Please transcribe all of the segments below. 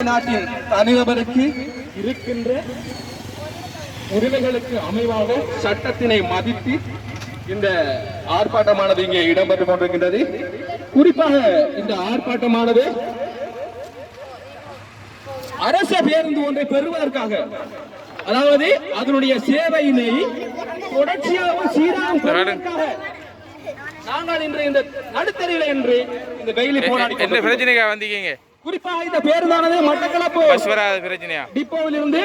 நாட்டின் தனிநபருக்கு இருக்கின்ற உரிமைகளுக்கு அமைவாக சட்டத்தினை மதித்து இந்த ஆர்ப்பாட்டமானது இங்கே இடம்பெற்றுக் கொண்டிருக்கின்றது குறிப்பாக இந்த ஆர்ப்பாட்டமானது அரச பேருந்து ஒன்றை பெறுவதற்காக அதாவது அதனுடைய சேவையினை தொடர்ச்சியாகவும் சீராகவும் பெறுவதற்காக நாங்கள் இன்று இந்த நடுத்தரில் என்று இந்த வெயிலை போராடி என்ன கொண்டிருக்கிறோம். பிரச்சனைக்கா வந்தீங்க குறிப்பாக இந்த பேருந்தானது மட்டக்களப்பு. பிரச்சனையா டிப்போவில் இருந்து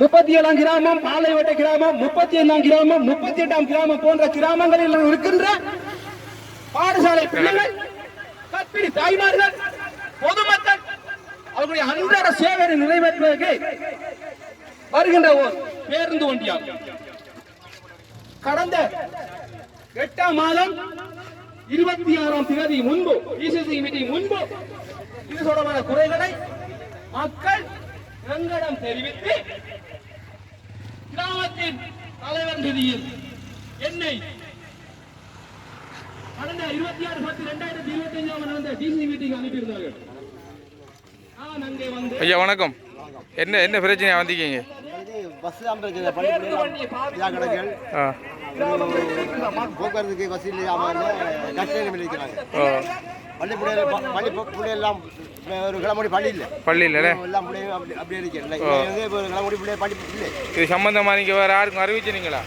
முப்பத்தி ஏழாம் கிராமம் பாலைவட்ட கிராமம் முப்பத்தி ஐந்தாம் கிராமம் முப்பத்தி எட்டாம் கிராமம் போன்ற கிராமங்களில் இருக்கின்ற பாடசாலை பிள்ளைகள் கற்பிணி தாய்மார்கள் பொதுமக்கள் அவர்களுடைய அன்றாட சேவையை நிறைவேற்றுவதற்கு வருகின்ற ஒரு பேருந்து வண்டியாகும். கடந்த எட்டாம் மாதம் இருபத்தி ஆறாம் தேதி முன்பு டிசிசி மீட்டிங் முன்பு இது தொடர்பான குறைகளை மக்கள் எங்களிடம் தெரிவித்து கிராமத்தின் தலைவர் நிதியில் என்னை கடந்த இருபத்தி ஆறு பத்து ரெண்டாயிரத்தி இருபத்தி அஞ்சாம் நடந்த டிசி மீட்டிங் அனுப்பியிருந்தார்கள். நான் அங்கே வந்து ஐயா வணக்கம். என்ன என்ன பிரச்சனையா வந்தீங்க பஸ் தான் பிரச்சனை இதா கிடக்குகள் போக்குவரத்துக்கு பஸ் இல்லாமல் கஷ்டம் விளைவிக்கிறாங்க. பள்ளி பிள்ளையெல்லாம் ஒரு கிளம்பி பள்ளி இல்லை. எல்லாம் பிள்ளைங்க அப்படி அப்படியே வந்து இப்போ பிள்ளை இல்லை. இது சம்பந்தமா நீங்கள் வேறு யாருக்கும் அறிவிச்சினீங்களே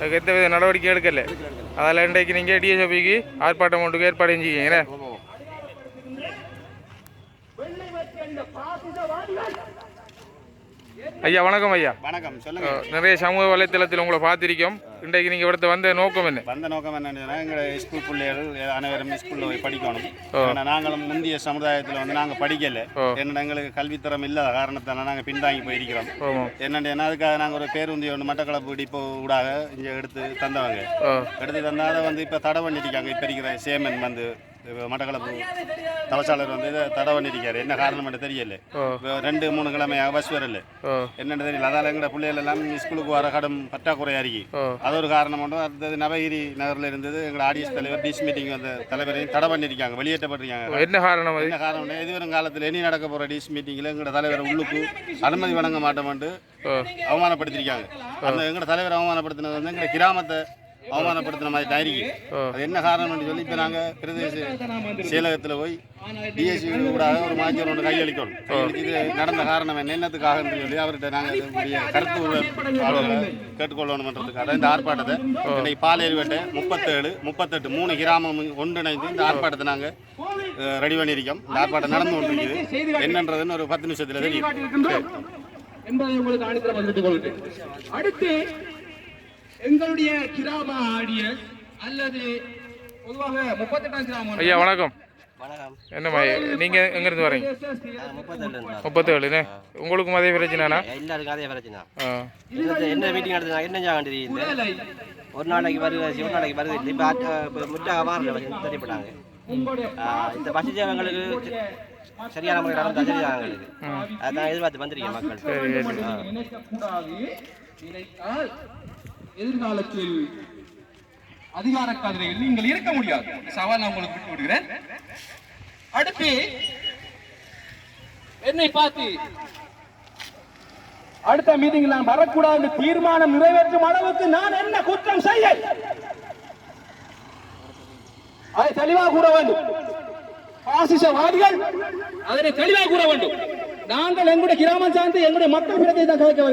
அதுக்கு எந்த வித நடவடிக்கை எடுக்கல. அதில் இன்றைக்கு நீங்கள் டிஎஸ்ஓபிக்கு ஆர்ப்பாட்டம் ஒன்றுக்கு ஏற்பாடு செஞ்சுக்கிங்களே ஐயா வணக்கம் ஐயா. வணக்கம் சொல்லுங்க. நிறைய சமூக வலைத்தளத்தில் உங்களை பார்த்திருக்கோம். இன்றைக்கு நீங்கள் இவரத்தை வந்த நோக்கம் என்ன? வந்த நோக்கம் என்னன்னா எங்கள் ஸ்கூல் பிள்ளைகள் அனைவரும் ஸ்கூலில் போய் படிக்கணும். நாங்களும் முந்தைய சமுதாயத்தில் வந்து நாங்கள் படிக்கலை. என்னென்ன எங்களுக்கு கல்வித்தரம் இல்லாத காரணத்தால் நாங்கள் பின்தாங்கி போயிருக்கிறோம். என்னென்ன அதுக்காக நாங்கள் ஒரு பேருந்து ஒன்று மட்டக்களப்பு இப்போ ஊடாக இங்கே எடுத்து தந்தவங்க. எடுத்து தந்தால் வந்து இப்போ தடை பண்ணிருக்காங்க இருக்காங்க. இப்போ இருக்கிற சேமன் வந்து மட்டக்களப்பு தவசாளர் வந்து இதை தடை பண்ணியிருக்காரு என்ன காரணம் தெரியல. இப்போ ரெண்டு மூணு கிழமையாக பஸ் வரல. என்னென்னு தெரியல. அதால் எங்கட பிள்ளைகள் எல்லாம் ஸ்கூலுக்கு வர கடும் பற்றாக்குறையாக இருக்கு அது ஒரு காரணம் உண்டு அடுத்தது நவகிரி நகரில் இருந்தது எங்கள் ஆடியன்ஸ் தலைவர் டிஸ் மீட்டிங் வந்த தலைவரையும் தடை பண்ணியிருக்காங்க வெளியேற்றப்பட்டிருக்காங்க. என்ன காரணம் என்ன காரணம் எதிர்வரும் காலத்தில் இனி நடக்க போகிற டிஸ் மீட்டிங்கில் எங்களோட தலைவர் உள்ளுக்கு அனுமதி வழங்க மாட்டோம்ட்டு ஓ அவமானப்படுத்திருக்காங்க. அந்த எங்களோட தலைவர் அவமானப்படுத்தினது வந்து எங்களோட கிராமத்தை அவமானப்படுத்தின மாதிரி டைரிக்கு. அது என்ன காரணம்னு சொல்லி இப்போ நாங்கள் பிரதேச செயலகத்தில் போய் டிஎஸ்சி கூட ஒரு மாஜர் ஒன்று கையளிக்கணும். இது நடந்த காரணம் என்ன என்னத்துக்காகன்னு சொல்லி அவர்கிட்ட நாங்கள் கருத்து கேட்டுக்கொள்ளணுன்றதுக்காக இந்த ஆர்ப்பாட்டத்தை இன்னைக்கு பாலேரிவட்டை முப்பத்தேழு முப்பத்தெட்டு மூணு கிராமம் ஒன்றிணைந்து இந்த ஆர்ப்பாட்டத்தை நாங்கள் ரெடி பண்ணியிருக்கோம். இந்த ஆர்ப்பாட்டம் நடந்து கொண்டிருக்குது. என்னன்றதுன்னு ஒரு பத்து நிமிஷத்தில் தெரியும். என்பதை உங்களுக்கு அடுத்து எங்களுடைய கிராம ஆடியன்ஸ் அல்லது பொதுவாக முப்பத்தெட்டாம் கிராமம் ஐயா வணக்கம். வணக்கம். என்னம்மா நீங்கள் எங்கேருந்து வரீங்க? முப்பத்தேழு முப்பத்தேழுண்ணே உங்களுக்கும் அதே பிரச்சனைனா எல்லாருக்கும் அதே பிரச்சனை. என்ன மீட்டிங் நடத்துனா என்ன ஜாகம் ஒரு நாளைக்கு வருது ஒரு நாளைக்கு வருது. இப்போ முட்டாக மாறல தெரியப்பட்டாங்க இந்த பஸ் சேவைங்களுக்கு சரியான முறை நடந்தா எங்களுக்கு அதான் எதிர்பார்த்து வந்திருக்கேன் மக்கள். எதிர்காலத்தில் அதிகார கதிரையில் நீங்கள் இருக்க முடியாது. சவால் நான் உங்களுக்கு விட்டு விடுகிறேன். அடுத்து என்னை பார்த்து அடுத்த மீட்டிங் நான் வரக்கூடாது தீர்மானம் நிறைவேற்றும் அளவுக்கு நான் என்ன குற்றம் செய்ய? அதை தெளிவாக கூற வேண்டும். பாசிசவாதிகள் அதனை தெளிவாக கூற வேண்டும். நாங்கள் எங்களுடைய கிராமம் சார்ந்து எங்களுடைய மக்கள் பிரச்சனை தான் கேட்க